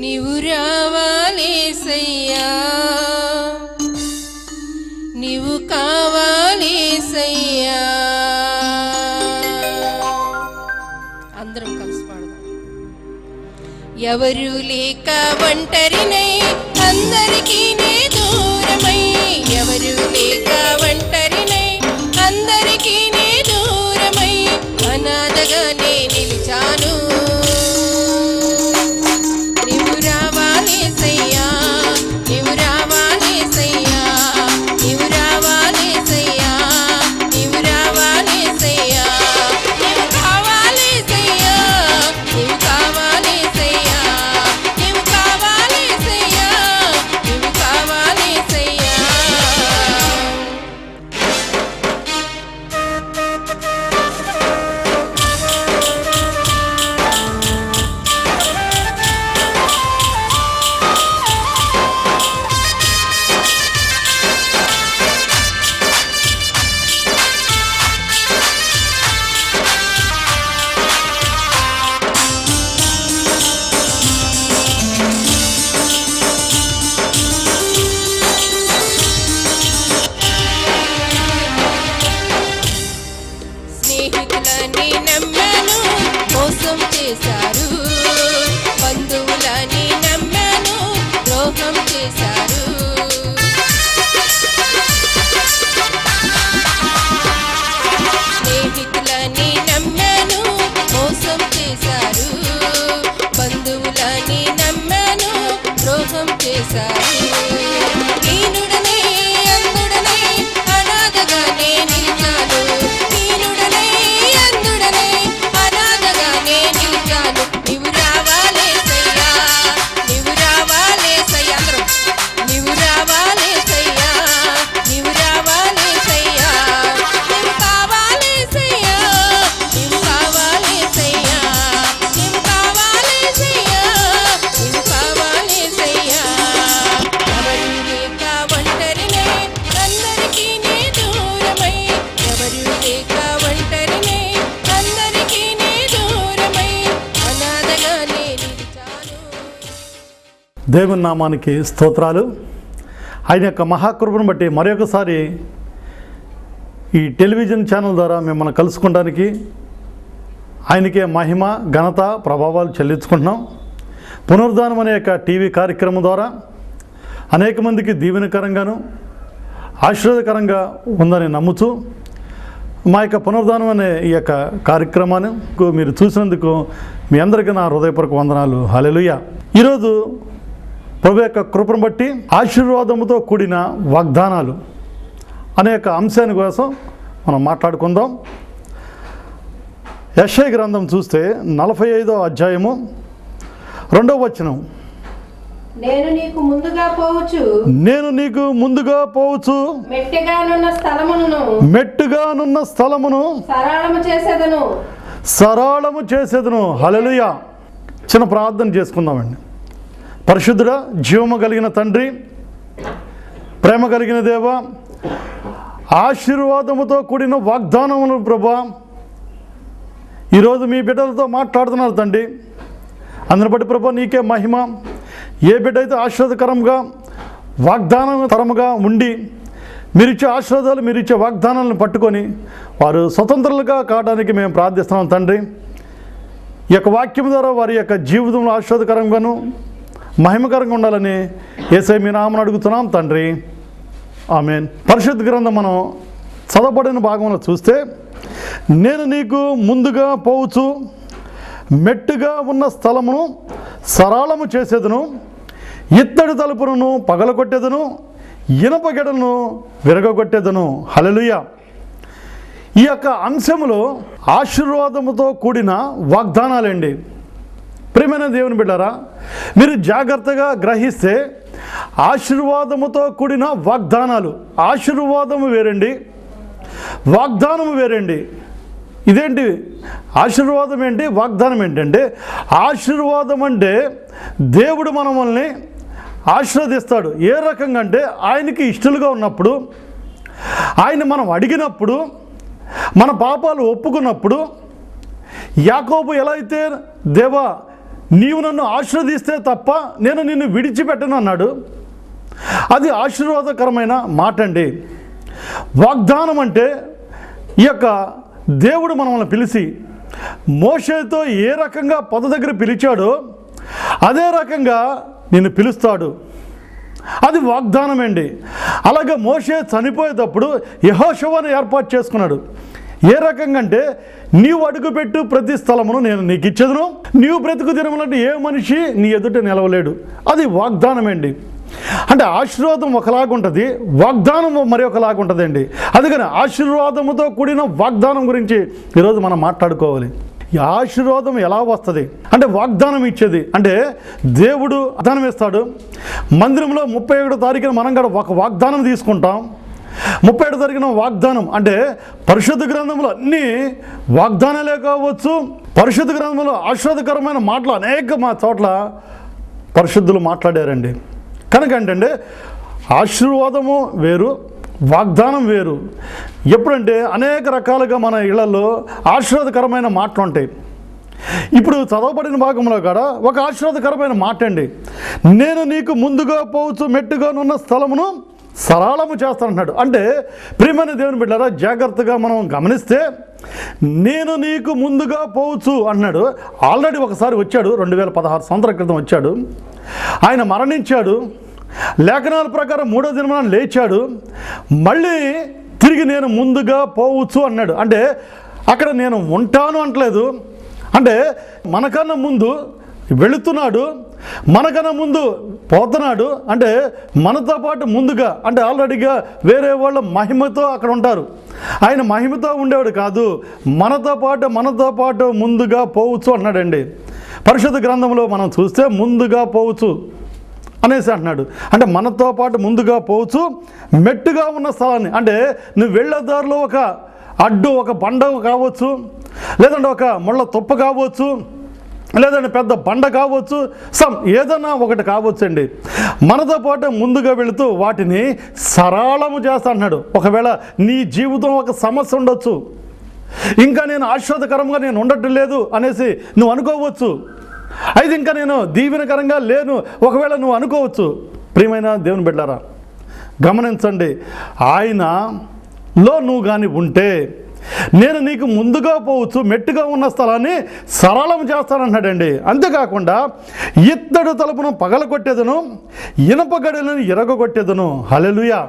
నీవు రావాలేసయ్యా నీవు కావాలేసయ్యా అందరం కలిసి పాడదాం. ఎవరు లేక ఒంటరినై అందరికీ నే దూరమై ఎవరు లేక దేవుని నామానికి స్తోత్రాలు. ఆయన యొక్క మహాకృపను బట్టి మరొకసారి ఈ టెలివిజన్ ఛానల్ ద్వారా మిమ్మల్ని కలుసుకోవడానికి ఆయనకే మహిమ ఘనత ప్రభావాలు చెల్లించుకుంటున్నాం. పునరుద్ధానం అనే యొక్క టీవీ కార్యక్రమం ద్వారా అనేక మందికి దీవెనకరంగాను ఆశీర్వాదకరంగా ఉందని నమ్ముతూ మా యొక్క పునరుద్ధానం అనే ఈ యొక్క కార్యక్రమానికి మీరు చూసినందుకు మీ అందరికీ నా హృదయపూర్వక వందనాలు. హలెలుయ ఈరోజు ప్రభు యొక్క కృపను బట్టి ఆశీర్వాదముతో కూడిన వాగ్దానాలు అనే యొక్క అంశాన్ని కోసం మనం మాట్లాడుకుందాం. యశయ గ్రంథం చూస్తే నలభై ఐదో అధ్యాయము రెండవ వచనం. నేను నీకు ముందుగా పోవచ్చు. నేను నీకు ముందుగా పోవచ్చు. మెట్టిగానున్న స్థలమును. మెట్టుగానున్న స్థలమును. సరళము చేసేదను. సరళము చేసేదను. హలలుయ చిన్న ప్రార్థన చేసుకుందామండి. పరిశుద్ధుడ జీవము కలిగిన తండ్రి ప్రేమ కలిగిన దేవ ఆశీర్వాదముతో కూడిన వాగ్దానములు ప్రభా. ఈరోజు మీ బిడ్డలతో మాట్లాడుతున్నారు తండ్రి. అందుని బట్టి ప్రభా నీకే మహిమ. ఏ బిడ్డ అయితే ఆశీర్వాదకరంగా వాగ్దానం తరముగా ఉండి మీరిచ్చే ఆశీర్వాదాలు మీరిచ్చే వాగ్దానాలను పట్టుకొని వారు స్వతంత్రులుగా కావడానికి మేము ప్రార్థిస్తున్నాం తండ్రి. ఈ యొక్క వాక్యం ద్వారా వారి యొక్క జీవితంలో ఆశీర్వాదకరంగాను మహిమకరంగా ఉండాలని ఏసై మీ నామను అడుగుతున్నాం తండ్రి. ఆమెన్. పరిశుద్ధ గ్రంథం మనం చదవబడిన భాగంలో చూస్తే నేను నీకు ముందుగా పోవచ్చు మెట్టుగా ఉన్న స్థలమును సరళము చేసేదను ఇత్తడి తలుపులను పగలగొట్టేదను ఇనప గెడలను విరగొట్టేదను హలలుయ ఈ యొక్క అంశములో ఆశీర్వాదముతో కూడిన వాగ్దానాలండి. ప్రియమైన దేవుని బిడ్డారా మీరు జాగ్రత్తగా గ్రహిస్తే ఆశీర్వాదముతో కూడిన వాగ్దానాలు ఆశీర్వాదము వేరండి వాగ్దానము వేరండి. ఇదేంటి? ఆశీర్వాదం ఏంటి? వాగ్దానం ఏంటంటే ఆశీర్వాదం అంటే దేవుడు మనమల్ని ఆశీర్వదిస్తాడు. ఏ రకంగా అంటే ఆయనకి ఇష్టలుగా ఉన్నప్పుడు ఆయన మనం అడిగినప్పుడు మన పాపాలు ఒప్పుకున్నప్పుడు యాకోబు ఎలా అయితే దేవా నీవు నన్ను ఆశీర్వదిస్తే తప్ప నేను నిన్ను విడిచిపెట్టను అన్నాడు. అది ఆశీర్వాదకరమైన మాట అండి వాగ్దానం అంటే ఈ యొక్క దేవుడు మనల్ని పిలిచి మోషేతో ఏ రకంగా పొద దగ్గర పిలిచాడో అదే రకంగా నిన్ను పిలుస్తాడు. అది వాగ్దానం అండి అలాగే మోషే చనిపోయేటప్పుడు యహోశవాన్ని ఏర్పాటు చేసుకున్నాడు. ఏ రకంగా అంటే నీవు అడుగుపెట్టు ప్రతి స్థలమును నేను నీకు ఇచ్చేదను. నీవు బ్రతుకు దినములంటే ఏ మనిషి నీ ఎదుట నిలవలేడు. అది వాగ్దానం అండి అంటే ఆశీర్వాదం ఒకలాగా ఉంటుంది వాగ్దానం మరి ఒకలాగా ఉంటుందండి. అందుకని ఆశీర్వాదముతో కూడిన వాగ్దానం గురించి ఈరోజు మనం మాట్లాడుకోవాలి. ఈ ఆశీర్వాదం ఎలా వస్తుంది? అంటే వాగ్దానం ఇచ్చేది. అంటే దేవుడు వాగ్దానం ఇస్తాడు మందిరంలో ముప్పై ఒకటో తారీఖున మనం కూడా ఒక వాగ్దానం తీసుకుంటాం. ముప్పై ఏడు జరిగిన వాగ్దానం అంటే పరిశుద్ధ గ్రంథంలో అన్ని వాగ్దానాలే కావచ్చు పరిశుద్ధ గ్రంథంలో ఆశీర్వాదకరమైన మాటలు అనేక మా చోట్ల పరిశుద్ధులు మాట్లాడారండి. కనుక ఏంటంటే ఆశీర్వాదము వేరు వాగ్దానం వేరు. ఎప్పుడంటే అనేక రకాలుగా మన ఇళ్ళలో ఆశీర్వాదకరమైన మాటలు ఉంటాయి. ఇప్పుడు చదవబడిన భాగంలో కూడా ఒక ఆశీర్వాదకరమైన మాట అండి నేను నీకు ముందుగా పోవచ్చు మెట్టుగానున్న స్థలమును సరళము చేస్తానంటున్నాడు. అంటే ప్రియమైన దేవుని బిడ్డారా జాగ్రత్తగా మనం గమనిస్తే నేను నీకు ముందుగా పోవచ్చు అన్నాడు. ఆల్రెడీ ఒకసారి వచ్చాడు రెండు వేల పదహారు సంవత్సరాల క్రితం వచ్చాడు. ఆయన మరణించాడు. లేఖనాల ప్రకారం మూడో దినమున లేచాడు. మళ్ళీ తిరిగి నేను ముందుగా పోవచ్చు అన్నాడు. అంటే అక్కడ నేను ఉంటాను అంటలేదు. అంటే మనకన్నా ముందు వెళుతున్నాడు. మనకన్నా ముందు పోతున్నాడు అంటే మనతో పాటు ముందుగా అంటే ఆల్రెడీగా వేరే వాళ్ళ మహిమతో అక్కడ ఉంటారు. ఆయన మహిమతో ఉండేవాడు కాదు. మనతో పాటు మనతో పాటు ముందుగా పోవచ్చు అన్నాడండి. పరిషత్ గ్రంథంలో మనం చూస్తే ముందుగా పోవచ్చు అనేసి అంటున్నాడు. అంటే మనతో పాటు ముందుగా పోవచ్చు మెట్టుగా ఉన్న స్థలాన్ని. అంటే నువ్వు వెళ్ళే దారిలో ఒక అడ్డు ఒక బండ కావచ్చు లేదంటే ఒక ముళ్ళ తుప్ప కావచ్చు లేదంటే పెద్ద బండ కావచ్చు సమ్ ఏదైనా ఒకటి కావచ్చు అండి మనతో పాటు ముందుగా వెళుతూ వాటిని సరళము చేస్తా అన్నాడు ఒకవేళ నీ జీవితం ఒక సమస్య ఉండొచ్చు. ఇంకా నేను ఆశ్వాదకరంగా నేను ఉండటం లేదు అనేసి నువ్వు అనుకోవచ్చు. అయితే ఇంకా నేను దీవెనకరంగా లేను. ఒకవేళ నువ్వు అనుకోవచ్చు. ప్రియమైన దేవుని బిడ్డారా గమనించండి. ఆయనలో నువ్వు కానీ ఉంటే నేను నీకు ముందుగా పోవచ్చు మెట్టుగా ఉన్న స్థలాన్ని సరళం చేస్తానన్నాడండి అంతేకాకుండా ఇత్తడు తలుపును పగలగొట్టేదను ఇనప గడులను ఇరగొట్టేదను హలెలుయా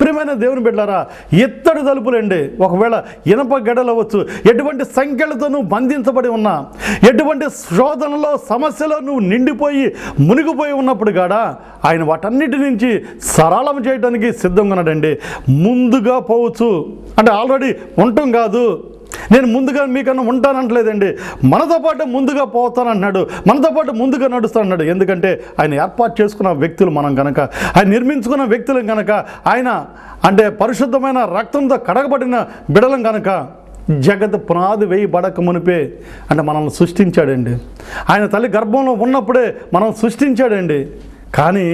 ప్రియమైన దేవుని బిడ్డారా ఇత్తడి తలుపులండి. ఒకవేళ ఇనప గడలు అవ్వచ్చు ఎటువంటి సంఖ్యలతో నువ్వు బంధించబడి ఉన్నా ఎటువంటి శోధనలో సమస్యలో నువ్వు నిండిపోయి మునిగిపోయి ఉన్నప్పుడు కాడా ఆయన వాటన్నిటి నుంచి సరళం చేయడానికి సిద్ధంగా ఉన్నాడండి. ముందుగా పోవచ్చు. అంటే ఆల్రెడీ ఉండటం కాదు. నేను ముందుగా మీకన్నా ఉంటానంటలేదండి. మనతో పాటు ముందుగా పోతానన్నాడు మనతో పాటు ముందుగా నడుస్తానన్నాడు ఎందుకంటే ఆయన ఏర్పాటు చేసుకున్న వ్యక్తులు మనం కనుక ఆయన నిర్మించుకున్న వ్యక్తులం కనుక ఆయన అంటే పరిశుద్ధమైన రక్తంతో కడగబడిన బిడలం కనుక జగత్ పునాది వేయి బడక మునిపే అంటే మనల్ని సృష్టించాడండి. ఆయన తల్లి గర్భంలో ఉన్నప్పుడే మనం సృష్టించాడండి. కానీ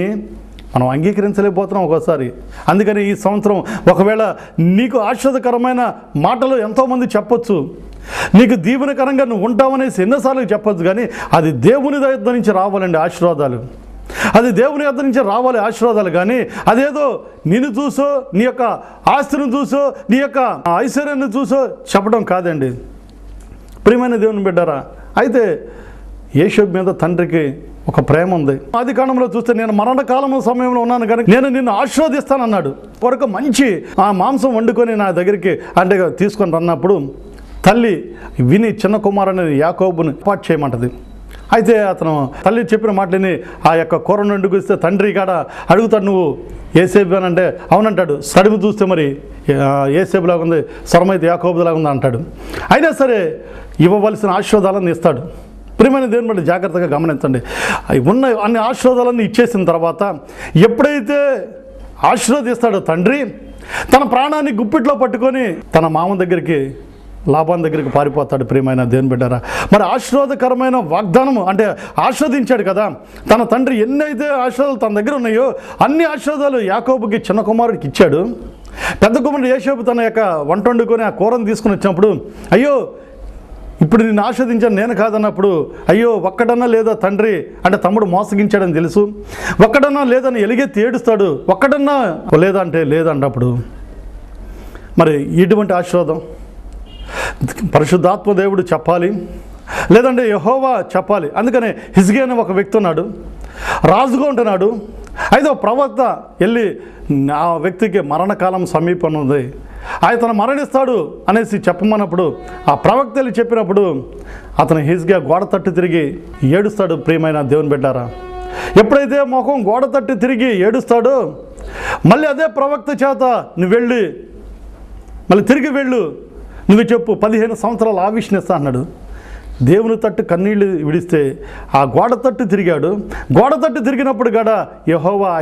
మనం అంగీకరించలేకపోతున్నాం ఒక్కోసారి. అందుకని ఈ సంవత్సరం ఒకవేళ నీకు ఆశ్వాదకరమైన మాటలు ఎంతోమంది చెప్పొచ్చు. నీకు దీవెనకరంగా నువ్వు ఉంటావనేసి ఎన్నోసార్లు చెప్పొచ్చు కానీ అది దేవుని దగ్గర నుంచి రావాలండి ఆశీర్వాదాలు. అది దేవుని యొద్ద నుంచి రావాలి ఆశీర్వాదాలు కానీ అదేదో నిన్ను చూసో నీ యొక్క ఆస్తిని చూసో నీ యొక్క ఐశ్వర్యాన్ని చూసో చెప్పడం కాదండి. ప్రియమైన దేవుని బిడ్డారా అయితే యేషబ్ మీద తండ్రికి ఒక ప్రేమ ఉంది. ఆది కాలంలో చూస్తే నేను మరణకాలం సమయంలో ఉన్నాను కనుక నేను నిన్ను ఆశీర్వదిస్తానన్నాడు. కొరకు మంచి ఆ మాంసం వండుకొని నా దగ్గరికి అంటే తీసుకొని రన్నప్పుడు తల్లి విని చిన్న కుమారుని యాకోబుని పాటు చేయమంటది. అయితే అతను తల్లి చెప్పిన మాటని ఆ యొక్క కూర నుండి తండ్రి కాడ అడుగుతాడు నువ్వు ఏసేపు అని అంటే అవునంటాడు. సడిమి చూస్తే మరి ఏసేపులాగా ఉంది స్వరమైతే యాకోబులాగా ఉంది అంటాడు. అయినా సరే ఇవ్వవలసిన ఆశీర్వాదాలను ఇస్తాడు. ప్రియమైన దేవుని బట్టి జాగ్రత్తగా గమనించండి. అవి ఉన్న అన్ని ఆశీర్వాదాలన్నీ ఇచ్చేసిన తర్వాత ఎప్పుడైతే ఆశీర్వదిస్తాడో తండ్రి తన ప్రాణాన్ని గుప్పిట్లో పట్టుకొని తన మామ దగ్గరికి లాభాన్ దగ్గరికి పారిపోతాడు ప్రియమైన దేవుని బిడ్డారా. మరి ఆశీర్వాదకరమైన వాగ్దానము అంటే ఆశీర్వదించాడు కదా తన తండ్రి ఎన్నైతే ఆశీర్వాదాలు తన దగ్గర ఉన్నాయో అన్ని ఆశీర్వాదాలు యాకోబుకి చిన్న కుమారుడికి ఇచ్చాడు. పెద్ద కుమారుడు యేషోబు తన యొక్క వంట వండుకొని ఆ కూరను తీసుకుని వచ్చినప్పుడు అయ్యో ఇప్పుడు నిన్ను ఆస్వాదించాను నేను కాదన్నప్పుడు అయ్యో ఒక్కడన్నా లేదా తండ్రి? అంటే తమ్ముడు మోసగించాడని తెలుసు. ఒక్కడన్నా లేదని ఎలిగెత్తి ఏడుస్తాడు ఒక్కడన్నా లేదా అంటే మరి ఎటువంటి ఆశీర్వాదం? పరిశుద్ధాత్మ దేవుడు చెప్పాలి. లేదంటే యహోవా చెప్పాలి. అందుకనే హిజ్గే అనే ఒక వ్యక్తి ఉన్నాడు. రాజుగా ఉంటున్నాడు. అయితే ప్రవక్త వెళ్ళి ఆ వ్యక్తికి మరణకాలం సమీపం ఉంది. ఆయన మరణిస్తాడు అనేసి చెప్పమన్నప్పుడు ఆ ప్రవక్తలు చెప్పినప్పుడు అతను హిజ్గా గోడ తట్టు తిరిగి ఏడుస్తాడు ప్రియమైన దేవుని బిడ్డారా. ఎప్పుడైతే ముఖం గోడ తట్టు తిరిగి ఏడుస్తాడో మళ్ళీ అదే ప్రవక్త చేత నువ్వు వెళ్ళి మళ్ళీ తిరిగి వెళ్ళు నువ్వు చెప్పు పదిహేను సంవత్సరాలు ఆవిష్నిస్తా అన్నాడు. దేవుని తట్టు కన్నీళ్ళు విడిస్తే ఆ గోడ తట్టు తిరిగాడు. గోడ తట్టు తిరిగినప్పుడు గడ యహోవా ఆ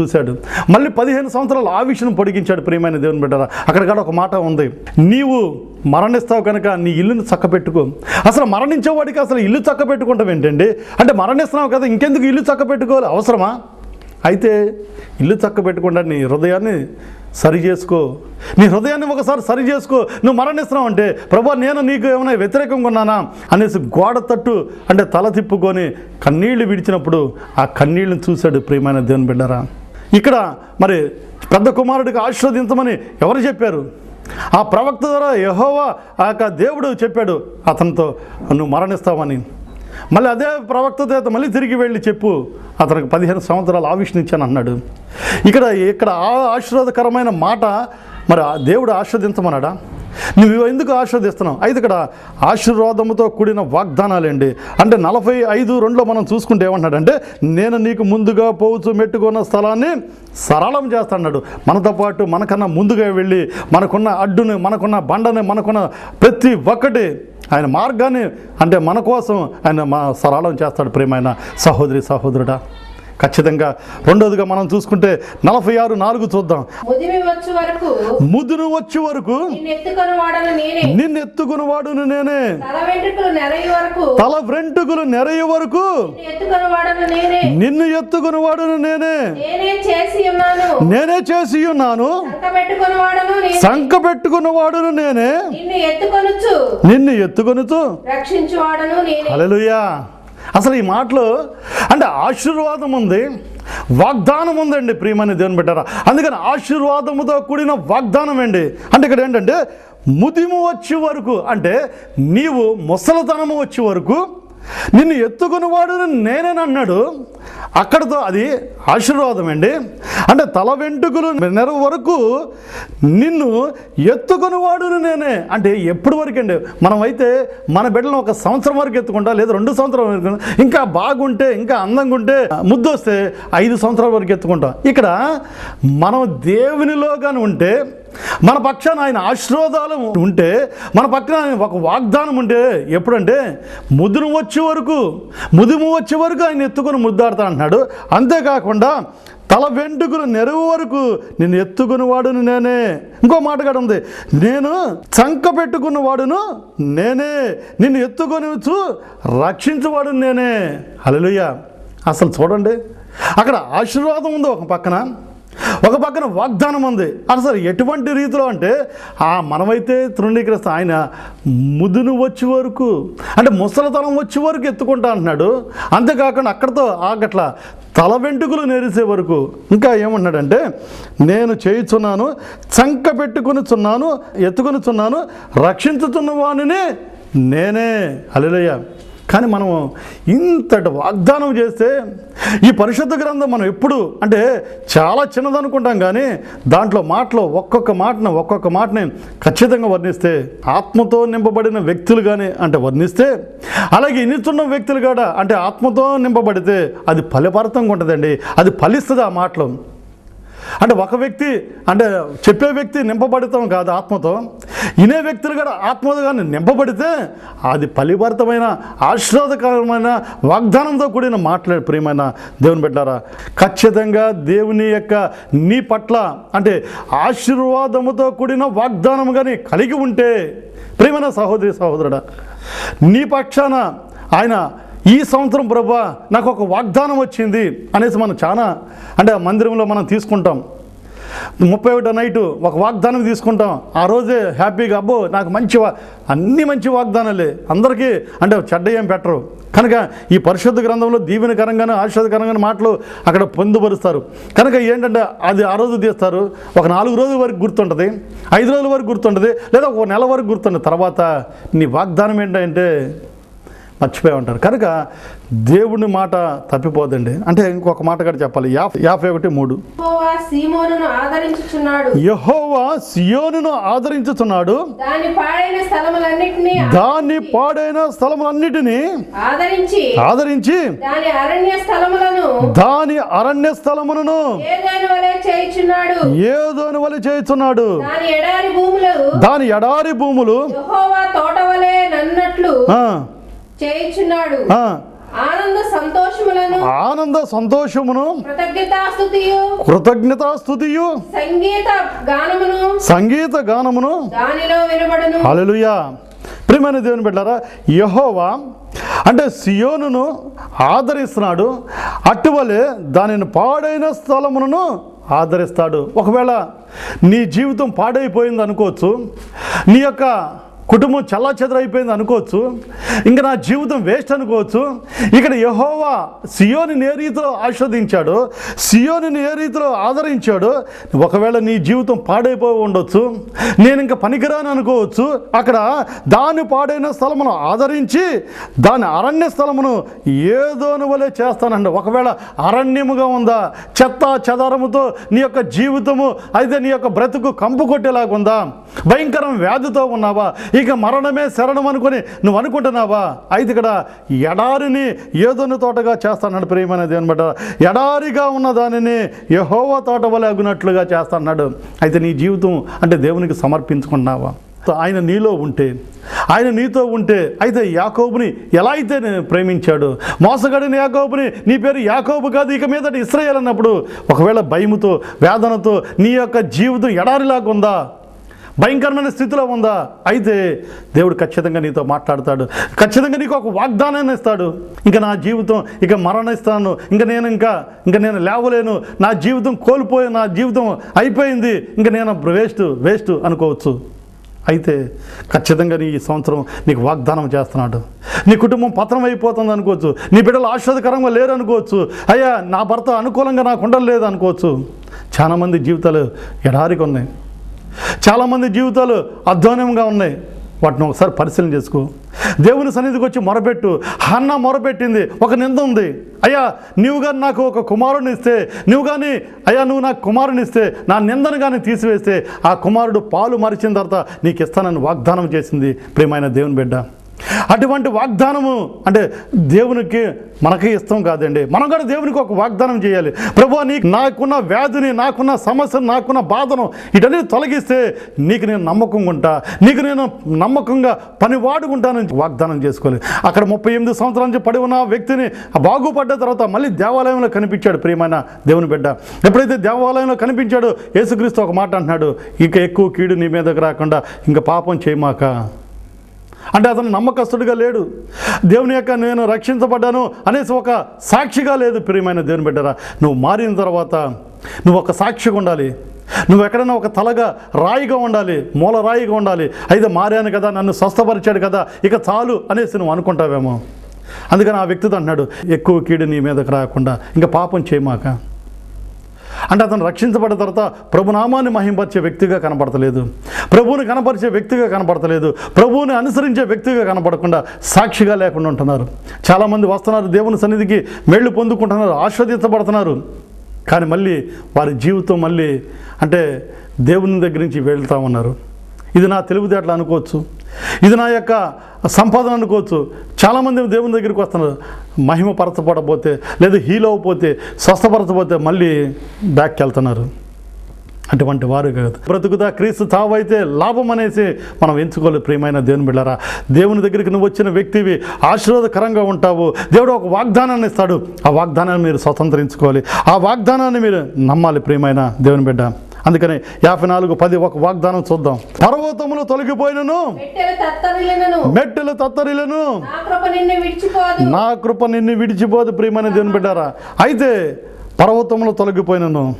చూశాడు. మళ్ళీ పదిహేను సంవత్సరాలు ఆవిష్ను పొడిగించాడు ప్రియమైన దేవుని బిడ్డరా. అక్కడ కూడా ఒక మాట ఉంది. నీవు మరణిస్తావు కనుక నీ ఇల్లును చక్కబెట్టుకో. అసలు మరణించేవాడికి అసలు ఇల్లు చక్కబెట్టుకుంటాం ఏంటండి అంటే మరణిస్తున్నావు కదా ఇంకెందుకు ఇల్లు చక్కబెట్టుకోవాలి? అవసరమా? అయితే ఇల్లు చక్క పెట్టుకుండా నీ హృదయాన్ని సరి చేసుకో. నీ హృదయాన్ని ఒకసారి సరి చేసుకో. నువ్వు మరణిస్తున్నావు అంటే ప్రభా నేను నీకు ఏమైనా వ్యతిరేకంగా ఉన్నానా అనేసి గోడ తట్టు అంటే తల తిప్పుకొని కన్నీళ్ళు విడిచినప్పుడు ఆ కన్నీళ్ళని చూశాడు ప్రియమైన దేవుని బిడ్డరా. ఇక్కడ మరి పెద్ద కుమారుడికి ఆశీర్వదించమని ఎవరు చెప్పారు? ఆ ప్రవక్త ద్వారా యహోవా ఆ యొక్క దేవుడు చెప్పాడు అతనితో నువ్వు మరణిస్తావని. మళ్ళీ అదే ప్రవక్త చేత మళ్ళీ తిరిగి వెళ్ళి చెప్పు అతనికి పదిహేను సంవత్సరాలు ఆవిష్నించాను అన్నాడు. ఇక్కడ ఇక్కడ ఆ ఆశీర్వాదకరమైన మాట మరి ఆ దేవుడు ఆస్వాదించమన్నాడా నువ్వు ఎందుకు ఆస్వాదిస్తున్నావు అయితే ఇక్కడ ఆశీర్వాదముతో కూడిన వాగ్దానాలండి. అంటే నలభై ఐదు రెండులో మనం చూసుకుంటే ఏమంటాడంటే నేను నీకు ముందుగా పోవచ్చు మెట్టుకున్న స్థలాన్ని సరళం చేస్తాడు మనతో పాటు మనకన్నా ముందుగా వెళ్ళి మనకున్న అడ్డుని మనకున్న బండని మనకున్న ప్రతి ఒక్కటి ఆయన మార్గాన్ని అంటే మన కోసం ఆయన మా సరళం చేస్తాడు ప్రేమైన సహోదరి సహోదరుడా. ఖచ్చితంగా రెండోదిగా మనం చూసుకుంటే నలభై ఆరు నాలుగు చూద్దాం. ముదిమి వచ్చు వరకు ముదురు వచ్చే వరకు నిన్ను ఎత్తుకొని వాడను నేనే. ఎత్తుకుని తల వెంట్రుకలు నెరయి వరకు నిన్ను ఎత్తుకొని వాడను నేనే. ఎత్తుకుని నేనే చేసి ఉన్నాను. సంక పెట్టుకొని వాడను నేనే. నిన్ను ఎత్తుకొనుచు. నిన్ను ఎత్తుకొనుతూ రక్షించు వాడను నేనే. అసలు ఈ మాటలో అంటే ఆశీర్వాదం ఉంది వాగ్దానం ఉందండి ప్రియమని దేవుని పెట్టారా అందుకని ఆశీర్వాదముతో కూడిన వాగ్దానం అండి. అంటే ఇక్కడ ఏంటంటే ముదిము వచ్చే వరకు అంటే నీవు ముసలితనము వచ్చే వరకు నిన్ను ఎత్తుకుని వాడు నేనేనన్నాడు అక్కడతో అది ఆశీర్వాదం అండి అంటే తల వెంట్రుకలు నెర వరకు నిన్ను ఎత్తుకునివాడు నేనే. అంటే ఎప్పటి వరకు అండి మనమైతే మన బిడ్డలను ఒక సంవత్సరం వరకు ఎత్తుకుంటా లేదా రెండు సంవత్సరాల వరకు ఇంకా బాగుంటే ఇంకా అందంగా ఉంటే ముద్దు వస్తే ఐదు సంవత్సరాల వరకు ఎత్తుకుంటాం. ఇక్కడ మనం దేవునిలో కానీ ఉంటే మన పక్షాన ఆయన ఆశీర్వాదాలు ఉంటే మన పక్కన ఆయన ఒక వాగ్దానం ఉంటే ఎప్పుడంటే ముదురు వచ్చే వరకు ముదుము వచ్చే వరకు ఆయన ఎత్తుకొని ముద్దాడుతా అంటున్నాడు. అంతేకాకుండా తల వెంట్రుకలు నెరవు వరకు నిన్ను ఎత్తుకుని వాడును నేనే. ఇంకో మాట కూడా ఉంది. నేను చంక పెట్టుకున్న వాడును నేనే. నిన్ను ఎత్తుకొని వచ్చు నేనే. అలలుయ్య అసలు చూడండి. అక్కడ ఆశీర్వాదం ఉంది ఒక పక్కన. ఒక పక్కన వాగ్దానం ఉంది. అసలు ఎటువంటి రీతిలో అంటే ఆ మనమైతే తృణీకరిస్తాం ఆయన ముదును వచ్చే వరకు అంటే ముసలతనం వచ్చే వరకు ఎత్తుకుంటా అంటున్నాడు. అంతేకాకుండా అక్కడతో ఆగట్ల తల వెంట్రుకలు నేరిసే వరకు ఇంకా ఏమన్నాడంటే నేను చేయుచున్నాను చంక పెట్టుకునిచున్నాను ఎత్తుకొనిచున్నాను రక్షించుతున్న వాణిని నేనే. అలెలయ్య కానీ మనం ఇంతటి వాగ్దానం చేస్తే ఈ పరిశుద్ధ గ్రంథం మనం ఎప్పుడు అంటే చాలా చిన్నదనుకుంటాం కానీ దాంట్లో మాటలో ఒక్కొక్క మాటను ఒక్కొక్క మాటని ఖచ్చితంగా వర్ణిస్తే ఆత్మతో నింపబడిన వ్యక్తులు కానీ అంటే వర్ణిస్తే అలాగే ఇన్నిస్తున్న వ్యక్తులు కూడా అంటే ఆత్మతో నింపబడితే అది ఫలపరతంగా ఉంటుందండి. అది ఫలిస్తుంది ఆ మాటలు. అంటే ఒక వ్యక్తి అంటే చెప్పే వ్యక్తి నింపబడతాం కాదు ఆత్మతో. ఇనే వ్యక్తులు కూడా ఆత్మతో కానీ నింపబడితే అది ఫలిభరితమైన ఆశీర్వాదకరమైన వాగ్దానంతో కూడిన మాట్లాడే ప్రియమైన దేవుని పెట్టారా ఖచ్చితంగా దేవుని యొక్క నీ పట్ల అంటే ఆశీర్వాదముతో కూడిన వాగ్దానం కానీ కలిగి ఉంటే ప్రియమైన సహోదరి సహోదరుడా నీ పక్షాన ఆయన ఈ సంవత్సరం ప్రభా నాకు ఒక వాగ్దానం వచ్చింది అనేసి మనం చాలా అంటే ఆ మందిరంలో మనం తీసుకుంటాం. ముప్పై ఒకటో నైటు ఒక వాగ్దానం తీసుకుంటాం. ఆ రోజే హ్యాపీగా అబ్బో నాకు మంచి వా అన్ని మంచి వాగ్దానాలే. అందరికీ అంటే చెడ్డ ఏం పెట్టరు. కనుక ఈ పరిశుద్ధ గ్రంథంలో దీవెనకరంగానే ఆశ్వాదకరంగానే మాటలు అక్కడ పొందుపరుస్తారు. కనుక ఏంటంటే అది ఆ రోజు తీస్తారు. ఒక నాలుగు రోజుల వరకు గుర్తుంటుంది. ఐదు రోజుల వరకు గుర్తుంటుంది. లేదా ఒక నెల వరకు గుర్తుంటుంది. తర్వాత నీ వాగ్దానం ఏంటంటే మర్చిపోయి ఉంటారు. కనుక దేవుని మాట తప్పిపోదండి. అంటే ఇంకొక మాట కూడా చెప్పాలి. యాభై ఒకటి మూడు. యెహోవా సియోనును ఆదరించుతున్నాడు దాని పాడైన స్థలములన్నిటినీ దాన్ని పాడైన స్థలములన్నిటినీ ఆదరించి ఆదరించి దాని అరణ్య స్థలములను దాని అరణ్య స్థలములను ఏదైనా వలె చేయుచున్నాడు. దాని ఎడారి భూములు దాని ఎడారి భూములు యెహోవా తోట వలె నన్నట్లు చేయుచున్నాడు. ఆనంద సంతోషములను ఆనంద సంతోషమును కృతజ్ఞతాస్తుతియు సంగీత గానమును సంగీత గానమును. దానిలో వినబడును. హల్లెలూయా. ప్రియమైన దేవుని బిడ్డారా యహోవా అంటే సియోనును ఆదరిస్తున్నాడు. అటువలే దానిని పాడైన స్థలమును ఆదరిస్తాడు. ఒకవేళ నీ జీవితం పాడైపోయింది అనుకోవచ్చు నీ యొక్క కుటుంబం చల్లా చెదరైపోయింది అనుకోవచ్చు. ఇంకా నా జీవితం వేస్ట్ అనుకోవచ్చు. ఇక్కడ యహోవా సియోని ఏ రీతిలో ఆస్వాదించాడు సియోని ఏ రీతిలో ఆదరించాడు? ఒకవేళ నీ జీవితం పాడైపోయి ఉండొచ్చు. నేను ఇంకా పనికిరాను అనుకోవచ్చు. అక్కడ దాని పాడైన స్థలమును ఆదరించి దాని అరణ్య స్థలమును ఏదోని వలె చేస్తానండి. ఒకవేళ అరణ్యముగా ఉందా? చెత్త చెదారముతో నీ యొక్క జీవితము అయితే నీ యొక్క బ్రతుకు కంపు కొట్టేలాగా ఉందా భయంకరం వ్యాధితో ఉన్నావా? ఇక మరణమే శరణం అనుకుని నువ్వు అనుకుంటున్నావా? అయితే ఇక్కడ ఎడారిని ఏదోని తోటగా చేస్తాన్నాడు ప్రియమైన దేవుని బట్ట ఎడారిగా ఉన్న దానిని యహోవ తోట వలె అగునట్లుగా చేస్తాన్నాడు అయితే నీ జీవితం అంటే దేవునికి సమర్పించుకున్నావా ఆయన నీలో ఉంటే ఆయన నీతో ఉంటే అయితే యాకోబుని ఎలా అయితే నేను ప్రేమించాడు? మోసగడిన యాకోబుని నీ పేరు యాకోబు కాదు ఇక మీదట ఇస్రాయేల్ అన్నప్పుడు ఒకవేళ భయముతో వేదనతో నీ యొక్క జీవితం ఎడారిలాగా ఉందా భయంకరమైన స్థితిలో ఉందా? అయితే దేవుడు ఖచ్చితంగా నీతో మాట్లాడతాడు. ఖచ్చితంగా నీకు ఒక వాగ్దానాన్ని ఇస్తాడు. ఇంకా నా జీవితం ఇక మరణిస్తాను. ఇంకా నేను ఇంకా ఇంకా నేను లేవలేను. నా జీవితం కోల్పోయి నా జీవితం అయిపోయింది. ఇంకా నేను వేస్ట్ వేస్ట్ అనుకోవచ్చు. అయితే ఖచ్చితంగా నీ ఈ సంవత్సరం నీకు వాగ్దానం చేస్తున్నాడు. నీ కుటుంబం పతనం అయిపోతుంది అనుకోవచ్చు. నీ బిడ్డలు ఆశ్వాదకరంగా లేరు అనుకోవచ్చు. అయ్యా నా భర్త అనుకూలంగా నాకు ఉండలేదు అనుకోవచ్చు. చాలామంది జీవితాలు ఎడారికి ఉన్నాయి. చాలామంది జీవితాలు అధ్వానంగా ఉన్నాయి. వాటిని ఒకసారి పరిశీలన చేసుకో. దేవుని సన్నిధికి వచ్చి మొరపెట్టు. హన్న మొరపెట్టింది. ఒక నింద ఉంది. అయ్యా నీవు కానీ నాకు ఒక కుమారుని ఇస్తే నువ్వు కానీ అయ్యా నువ్వు నాకు కుమారుని ఇస్తే నా నిందను కానీ తీసివేస్తే ఆ కుమారుడు పాలు మరిచిన తర్వాత నీకు ఇస్తానని వాగ్దానం చేసింది. ప్రేమైన దేవుని బిడ్డ అటువంటి వాగ్దానము అంటే దేవునికి మనకి ఇష్టం కాదండి. మనం కూడా దేవునికి ఒక వాగ్దానం చేయాలి. ప్రభు నీకు నాకున్న వ్యాధిని నాకున్న సమస్యను నాకున్న బాధను ఇటన్నీ తొలగిస్తే నీకు నేను నమ్మకంగా ఉంటా. నీకు నేను నమ్మకంగా పని వాడుకుంటానని వాగ్దానం చేసుకోవాలి. అక్కడ ముప్పై ఎనిమిది సంవత్సరాల నుంచి పడి ఉన్న ఆ వ్యక్తిని బాగుపడ్డ తర్వాత మళ్ళీ దేవాలయంలో కనిపించాడు ప్రియమైన దేవుని బిడ్డ. ఎప్పుడైతే దేవాలయంలో కనిపించాడో యేసుక్రీస్తు ఒక మాట అంటున్నాడు ఇంకా ఎక్కువ కీడు నీ మీదకి రాకుండా ఇంకా పాపం చేయమాక? అంటే అతను నమ్మకస్తుడిగా లేడు. దేవుని యొక్క నేను రక్షించబడ్డాను అనేసి ఒక సాక్షిగా లేదు. ప్రియమైన దేవుని బిడ్డరా నువ్వు మారిన తర్వాత నువ్వు ఒక సాక్షిగా ఉండాలి. నువ్వు ఎక్కడైనా ఒక తలగా రాయిగా ఉండాలి మూల రాయిగా ఉండాలి. అయితే మారాను కదా నన్ను స్వస్థపరిచాడు కదా ఇక చాలు అనేసి నువ్వు అనుకుంటావేమో. అందుకని ఆ వ్యక్తితో అంటున్నాడు ఎక్కువ కీడు నీ మీదకి రాకుండా ఇంకా పాపం చేయమాక. అంటే అతను రక్షించబడిన తర్వాత ప్రభునామాన్ని మహింపరిచే వ్యక్తిగా కనపడతలేదు ప్రభువుని కనపరిచే వ్యక్తిగా కనపడతలేదు ప్రభువుని అనుసరించే వ్యక్తిగా కనపడకుండా సాక్షిగా లేకుండా ఉంటున్నారు. చాలామంది వస్తున్నారు దేవుని సన్నిధికి మెళ్ళు పొందుకుంటున్నారు ఆస్వాదించబడుతున్నారు. కానీ మళ్ళీ వారి జీవితం మళ్ళీ అంటే దేవుని దగ్గర నుంచి వెళ్తా ఉన్నారు. ఇది నా తెలివితేటలు అనుకోవచ్చు. ఇది నా యొక్క సంపాదన అనుకోవచ్చు. చాలామంది దేవుని దగ్గరికి వస్తున్నారు. మహిమ పరచబడపోతే లేదా హీల్ అవ్వకపోతే స్వస్థపరచపోతే మళ్ళీ బ్యాక్కి వెళ్తున్నారు. అటువంటి వారు కాదు. బ్రతుకుతా క్రీస్తు తావైతే లాభం అనేసి మనం ఎంచుకోలేదు ప్రియమైన దేవుని బిళ్ళారా దేవుని దగ్గరికి నువ్వు వచ్చిన వ్యక్తివి ఆశీర్వాదకరంగా ఉంటావు. దేవుడు ఒక వాగ్దానాన్ని ఇస్తాడు. ఆ వాగ్దానాన్ని మీరు స్వతంత్రించుకోవాలి. ఆ వాగ్దానాన్ని మీరు నమ్మాలి. ప్రియమైన దేవుని బిడ్డ అందుకని యాభై నాలుగు పది ఒక వాగ్దానం చూద్దాం. పర్వతములు తొలగిపోయినను. మెట్టెలు తత్తరిలను నా కృప నిన్ను విడిచిపోదు. నా కృప నిన్ను విడిచిపోదు ప్రియమని దేవుని బిడ్డారా. అయితే పర్వతములు తొలగిపోయినను.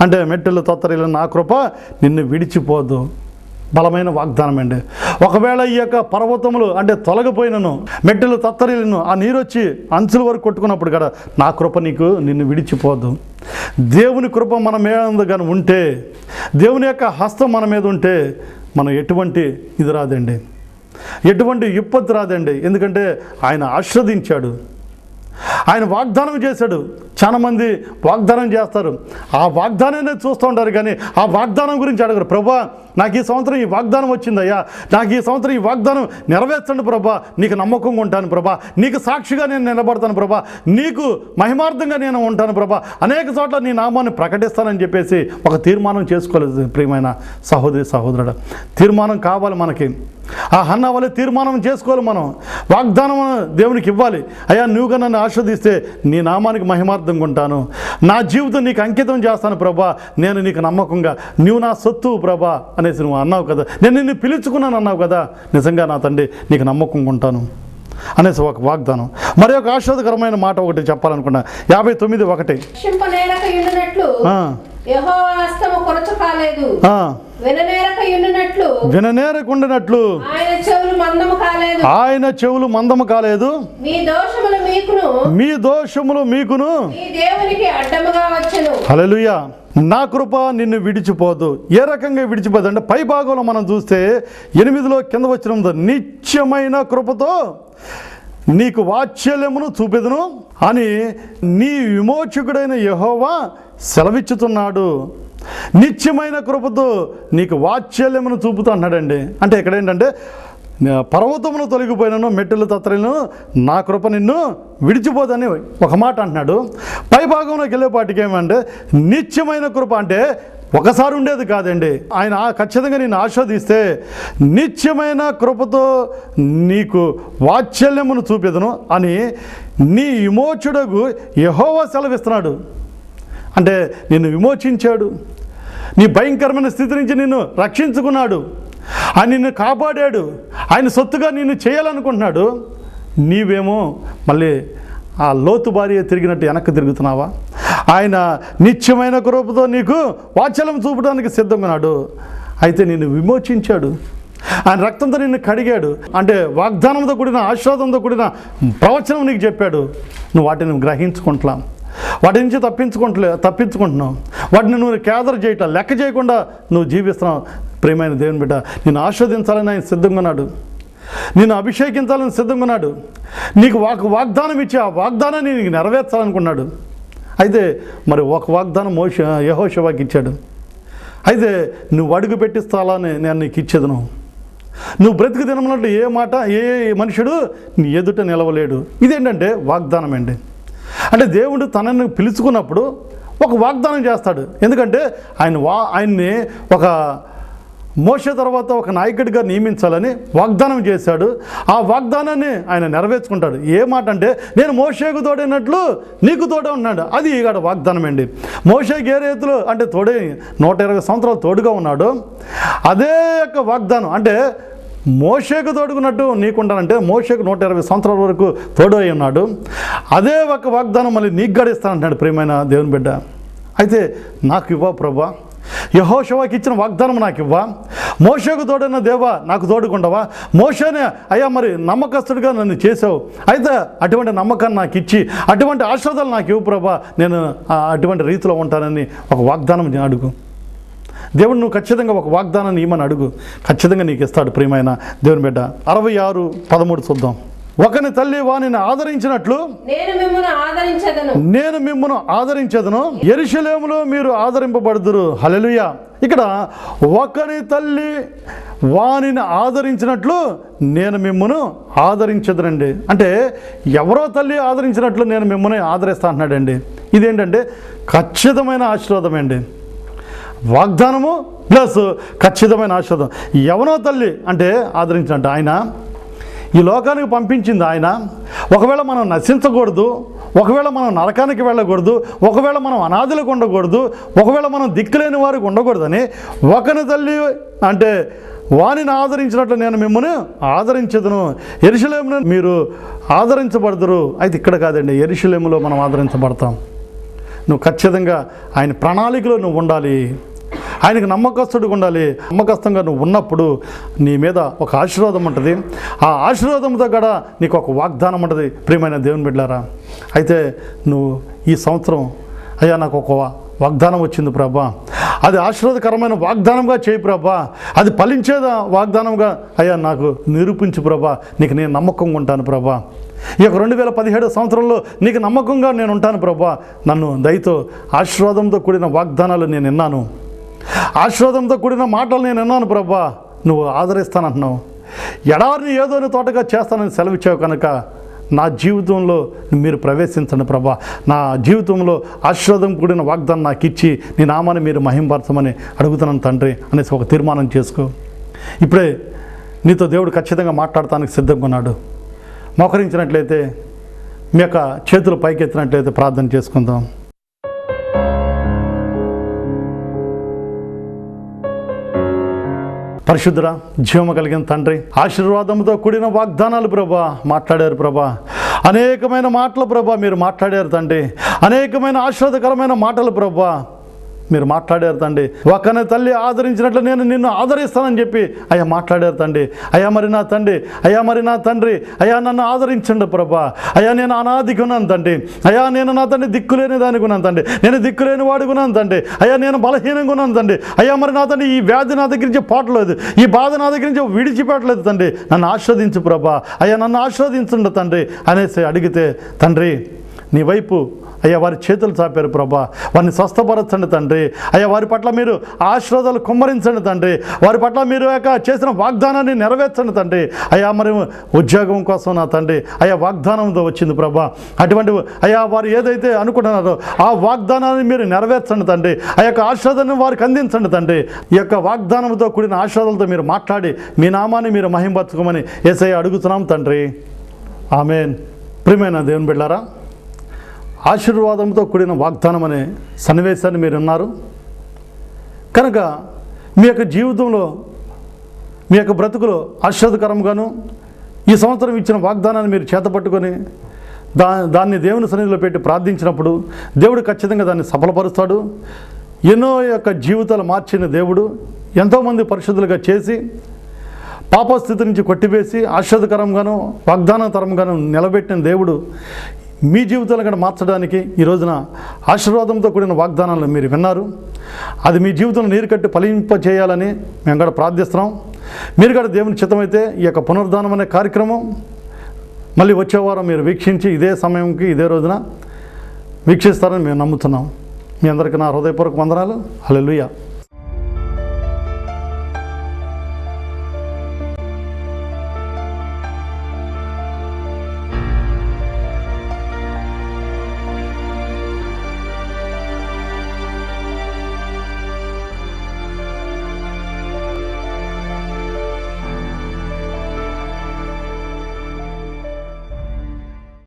అంటే మెట్టెలు తత్తరిలను నా కృప నిన్ను విడిచిపోదు. బలమైన వాగ్దానం అండి. ఒకవేళ ఈ యొక్క పర్వతములు అంటే తొలగిపోయినను మెట్టెలు తత్తరిలను ఆ నీరు వచ్చి అంచుల వరకు కొట్టుకున్నప్పుడు కదా నా కృప నీకు నిన్ను విడిచిపోదు. దేవుని కృప మన మీద కానీ ఉంటే దేవుని యొక్క హస్తం మన మీద ఉంటే మనం ఎటువంటి ఇది రాదండి. ఎటువంటి విపత్తు రాదండి. ఎందుకంటే ఆయన ఆశ్రదించాడు ఆయన వాగ్దానం చేశాడు. చాలామంది వాగ్దానం చేస్తారు. ఆ వాగ్దానాన్ని చూస్తూ ఉంటారు కానీ ఆ వాగ్దానం గురించి అడగరు. ప్రభా నాకు ఈ సంవత్సరం ఈ వాగ్దానం వచ్చిందయ్యా. నాకు ఈ సంవత్సరం ఈ వాగ్దానం నెరవేర్చండి ప్రభా. నీకు నమ్మకంగా ఉంటాను ప్రభా. నీకు సాక్షిగా నేను నిలబడతాను ప్రభా. నీకు మహిమార్థంగా నేను ఉంటాను ప్రభా. అనేక చోట్ల నీ నామాన్ని ప్రకటిస్తానని చెప్పేసి ఒక తీర్మానం చేసుకోలేదు ప్రియమైన సహోదరి సహోదరుడు. తీర్మానం కావాలి మనకి. ఆ హన్న వల్ల తీర్మానం చేసుకోవాలి మనం. వాగ్దానం దేవునికి ఇవ్వాలి. అయ్యా నువ్వుగా నన్ను ఆస్వాదిస్తే నీ నామానికి మహిమార్థంగా ఉంటాను నా జీవితం నీకు అంకితం చేస్తాను ప్రభా. నేను నీకు నమ్మకంగా. నువ్వు నా సొత్తు ప్రభా అనేసి నువ్వు అన్నావు కదా. నేను నిన్ను పిలుచుకున్నాను అన్నావు కదా. నిజంగా నా తండ్రి నీకు నమ్మకంగా ఉంటాను అనేసి ఒక వాగ్దానం. మరి ఒక ఆశ్వాదకరమైన మాట ఒకటి చెప్పాలనుకున్నా. యాభై తొమ్మిది ఒకటి. విననేరకుండినట్లు ఆయన చెవులు మందము కాలేదు. మీ దోషములు మీకును. హల్లెలూయా. నా కృప నిన్ను విడిచిపోదు. ఏ రకంగా విడిచిపోదు అంటే పై భాగంలో మనం చూస్తే ఎనిమిదిలో కింద వచ్చిన నిత్యమైన కృపతో నీకు వాత్సల్యమును చూపెదను అని నీ విమోచకుడైన యెహోవా సెలవిచ్చుతున్నాడు. నిత్యమైన కృపతో నీకు వాత్సల్యమును చూపుతూ అన్నాడండి. అంటే ఇక్కడ ఏంటంటే పర్వతమును తొలగిపోయినను మెట్టెలు తత్తలను నా కృప నిన్ను విడిచిపోదని ఒక మాట అంటున్నాడు. పై భాగంలోకి వెళ్ళేపాటికి ఏమంటే నిత్యమైన కృప అంటే ఒకసారి ఉండేది కాదండి. ఆయన ఖచ్చితంగా నేను ఆస్వాదిస్తే నిత్యమైన కృపతో నీకు వాత్సల్యమును చూపెదను అని నీ విమోచుడకు యహోవా సెలవిస్తున్నాడు. అంటే నిన్ను విమోచించాడు. నీ భయంకరమైన స్థితి నుంచి నిన్ను రక్షించుకున్నాడు. ఆయన నిన్ను కాపాడాడు. ఆయన సొత్తుగా నిన్ను చేయాలనుకుంటున్నాడు. నీవేమో మళ్ళీ ఆ లోతు భార్య తిరిగినట్టు వెనక్కి తిరుగుతున్నావా? ఆయన నిత్యమైన కృపతో నీకు వాచలం చూపడానికి సిద్ధంగా అయితే నిన్ను విమోచించాడు. ఆయన రక్తంతో నిన్ను కడిగాడు. అంటే వాగ్దానంతో కూడిన ఆశ్వాదంతో కూడిన ప్రవచనం నీకు చెప్పాడు. నువ్వు వాటిని గ్రహించుకుంటున్నాం వాటి నుంచి తప్పించుకుంటలే తప్పించుకుంటున్నావు. వాటిని నువ్వు కేదర్ చేయటం లెక్క చేయకుండా నువ్వు జీవిస్తున్నావు. ప్రియమైన దేవుని బిడ్డ నేను ఆస్వాదించాలని ఆయన సిద్ధంగా ఉన్నాడు. నేను అభిషేకించాలని సిద్ధంగా ఉన్నాడు. నీకు వాక్ వాగ్దానం ఇచ్చి ఆ వాగ్దానాన్ని నీకు నెరవేర్చాలనుకున్నాడు. అయితే మరి ఒక వాగ్దానం మోష యహోషవాకి ఇచ్చాడు. అయితే నువ్వు అడుగు పెట్టి స్థలాన్ని నేను నీకు ఇచ్చేది నువ్వు బ్రతికి తినమన్నట్లు ఏ మాట ఏ మనుషుడు నీ ఎదుట నిలవలేడు. ఇదేంటంటే వాగ్దానం అండి. అంటే దేవుడు తనని పిలుచుకున్నప్పుడు ఒక వాగ్దానం చేస్తాడు. ఎందుకంటే ఆయన వా ఆయన్ని ఒక మోస తర్వాత ఒక నాయకుడిగా నియమించాలని వాగ్దానం చేశాడు. ఆ వాగ్దానాన్ని ఆయన నెరవేర్చుకుంటాడు. ఏ మాట అంటే నేను మోషేకు తోడైనట్లు నీకు తోడే ఉన్నాడు. అది ఇక్కడ వాగ్దానం అండి. మోషేకి ఏ రీతిలో అంటే తోడే నూట ఇరవై సంవత్సరాలు తోడుగా ఉన్నాడు. అదే యొక్క వాగ్దానం అంటే మోషేకు తోడుకున్నట్టు నీకుంటానంటే మోషేకు నూట ఇరవై సంవత్సరాల వరకు తోడు అయి ఉన్నాడు. అదే ఒక వాగ్దానం మళ్ళీ నీకు గడిస్తానంటాడు ప్రియమైన దేవుని బిడ్డ. అయితే నాకు ఇవ్వ ప్రభా. యహోషవాకి ఇచ్చిన వాగ్దానం నాకు ఇవ్వా. మోషకు తోడైన దేవా నాకు తోడుకుంటావా మోషనే అయ్యా మరి నమ్మకస్తుడిగా నన్ను చేసావు. అయితే అటువంటి నమ్మకాన్ని నాకు ఇచ్చి అటువంటి ఆశ్రదాలు నాకు ఇవ్వు ప్రభా. నేను అటువంటి రీతిలో ఉంటానని ఒక వాగ్దానం నేను అడుగు. దేవుడు నువ్వు ఖచ్చితంగా ఒక వాగ్దానాన్ని ఇమ్మని అడుగు. ఖచ్చితంగా నీకు ఇస్తాడు ప్రియమైన దేవుని బిడ్డ. అరవై ఆరు పదమూడు చూద్దాం. ఒకని తల్లి వానిని ఆదరించినట్లు నేను మిమ్మల్ని ఆదరించదను. నేను మిమ్మను ఆదరించదును. ఎరుషలేములో మీరు ఆదరింపబడుదురు. హలెలుయ ఇక్కడ ఒకని తల్లి వానిని ఆదరించినట్లు నేను మిమ్మను ఆదరించదునండి. అంటే ఎవరో తల్లి ఆదరించినట్లు నేను మిమ్మల్ని ఆదరిస్తా అంటున్నాడండి. ఇదేంటంటే ఖచ్చితమైన ఆశీర్వాదం అండి. వాగ్దానము ప్లస్ ఖచ్చితమైన ఆశీర్వాదం. ఎవనో తల్లి అంటే ఆదరించినట్టు ఆయన ఈ లోకానికి పంపించింది ఆయన. ఒకవేళ మనం నశించకూడదు ఒకవేళ మనం నరకానికి వెళ్ళకూడదు ఒకవేళ మనం అనాథులకు ఉండకూడదు ఒకవేళ మనం దిక్కులేని వారికి ఉండకూడదని ఒకని తల్లి అంటే వానిని ఆదరించినట్లు నేను మిమ్మల్ని ఆదరించదును. ఎరుషలేమును మీరు ఆదరించబడదురు. అయితే ఇక్కడ కాదండి ఎరుషలేములో మనం ఆదరించబడతాం. నువ్వు ఖచ్చితంగా ఆయన ప్రణాళికలో నువ్వు ఉండాలి. ఆయనకు నమ్మకస్తుడిగా ఉండాలి. నమ్మకస్తంగా నువ్వు ఉన్నప్పుడు నీ మీద ఒక ఆశీర్వాదం ఉంటుంది. ఆ ఆశీర్వాదంతో కూడా నీకు ఒక వాగ్దానం ఉంటుంది. ప్రియమైన దేవుని బిడ్డారా అయితే నువ్వు ఈ సంవత్సరం అయ్యా నాకు ఒక వాగ్దానం వచ్చింది ప్రభా. అది ఆశీర్వాదకరమైన వాగ్దానంగా చేయి ప్రభా. అది ఫలించేదా వాగ్దానంగా అయ్యా నాకు నిరూపించు ప్రభా. నీకు నేను నమ్మకంగా ఉంటాను ప్రభా. ఈ యొక్క రెండు వేల పదిహేడు సంవత్సరంలో నీకు నమ్మకంగా నేను ఉంటాను ప్రభా. నన్ను దయతో ఆశీర్వాదంతో కూడిన వాగ్దానాలు నేను విన్నాను. ఆశీర్వాదంతో కూడిన మాటలు నేను విన్నాను ప్రభా. నువ్వు ఆదరిస్తానంటున్నావు. ఎడారిని ఏదోని తోటగా చేస్తానని సెలవిచ్చావు కనుక నా జీవితంలో మీరు ప్రవేశించండి ప్రభా. నా జీవితంలో ఆశీర్వాదం కూడిన వాగ్దానం నాకు ఇచ్చి నీ నామాన్ని మీరు మహింపరచమని అడుగుతున్నాను తండ్రి అనేసి ఒక తీర్మానం చేసుకో. ఇప్పుడే నీతో దేవుడు ఖచ్చితంగా మాట్లాడటానికి సిద్ధంగా ఉన్నాడు. మోకరించినట్లయితే మీ యొక్క చేతులు పైకెత్తినట్లయితే ప్రార్థన చేసుకుందాం. పరిశుద్ధ్ర జీవము కలిగిన తండ్రి ఆశీర్వాదంతో కూడిన వాగ్దానాలు ప్రభా మాట్లాడారు ప్రభా. అనేకమైన మాటలు ప్రభా మీరు మాట్లాడారు తండ్రి. అనేకమైన ఆశీర్వాదకరమైన మాటలు ప్రభా. మీరు మాట్లాడారు తండ్రి. ఒకని తల్లి ఆదరించినట్లు నేను నిన్ను ఆదరిస్తానని చెప్పి అయ్యా మాట్లాడారు తండ్రి. అయ్యా మరి నా తండ్రి అయ్యా మరి నా తండ్రి అయ్యా నన్ను ఆదరించండి ప్రభా. అయ్యా నేను అనాదికున్నాను తండ్రి. అయ్యా నేను నా తండ్రి దిక్కులేని దానికున్నాను తండ్రి. నేను దిక్కులేని వాడుకున్నాను తండ్రి. అయ్యా నేను బలహీనంగా ఉన్నాను తండ్రి. అయ్యా మరి నా తండ్రి ఈ వ్యాధి నా దగ్గర నుంచి పోవట్లేదు ఈ బాధ నా దగ్గర నుంచి విడిచిపెట్టలేదు తండ్రి. నన్ను ఆస్వాదించు ప్రభా. అయ్యా నన్ను ఆస్వాదించండి తండ్రి అనేసి అడిగితే తండ్రి నీ వైపు. అయ్యా వారి చేతులు చాపారు ప్రభా. వారిని స్వస్థపరచండి తండ్రి. అయ్యా వారి పట్ల మీరు ఆశ్రదాలు కుమ్మరించండి తండ్రి. వారి పట్ల మీరు యొక్క చేసిన వాగ్దానాన్ని నెరవేర్చండి తండ్రి. అయ్యా మరి ఉద్యోగం కోసం నా తండ్రి. అయ్యా వాగ్దానంతో వచ్చింది ప్రభా. అటువంటి అయ్యా వారు ఏదైతే అనుకుంటున్నారో ఆ వాగ్దానాన్ని మీరు నెరవేర్చండి తండ్రి. ఆ యొక్క ఆశ్రదాన్ని వారికి అందించండి తండ్రి. ఈ యొక్క వాగ్దానంతో కూడిన ఆశ్రదాలతో మీరు మాట్లాడి మీ నామాన్ని మీరు మహింపరచుకోమని ఏసై అడుగుతున్నాం తండ్రి. ఆమెన్. ప్రియమైన దేవుని బిళ్ళారా ఆశీర్వాదంతో కూడిన వాగ్దానం అనే సన్నివేశాన్ని మీరు ఉన్నారు కనుక మీ యొక్క జీవితంలో మీ యొక్క బ్రతుకులో ఆశీర్వదకరంగాను ఈ సంవత్సరం ఇచ్చిన వాగ్దానాన్ని మీరు చేతపట్టుకొని దా దాన్ని దేవుని సన్నిధిలో పెట్టి ప్రార్థించినప్పుడు దేవుడు ఖచ్చితంగా దాన్ని సఫలపరుస్తాడు. ఎన్నో యొక్క జీవితాలు మార్చిన దేవుడు ఎంతోమంది పరిశుద్ధులుగా చేసి పాపస్థితి నుంచి కొట్టివేసి ఆశ్వాదకరంగాను వాగ్దానతరంగాను నిలబెట్టిన దేవుడు మీ జీవితాలను కూడా మార్చడానికి ఈ రోజున ఆశీర్వాదంతో కూడిన వాగ్దానాలను మీరు విన్నారు. అది మీ జీవితంలో నీరు కట్టి ఫలింప చేయాలని మేము కూడా ప్రార్థిస్తున్నాం. మీరు కూడా దేవుని చిత్తమైతే ఈ యొక్క పునరుద్ధానం అనే కార్యక్రమం మళ్ళీ వచ్చేవారం మీరు వీక్షించి ఇదే సమయంకి ఇదే రోజున వీక్షిస్తారని మేము నమ్ముతున్నాం. మీ అందరికీ నా హృదయపూర్వక వందనాలు. హల్లెలూయా.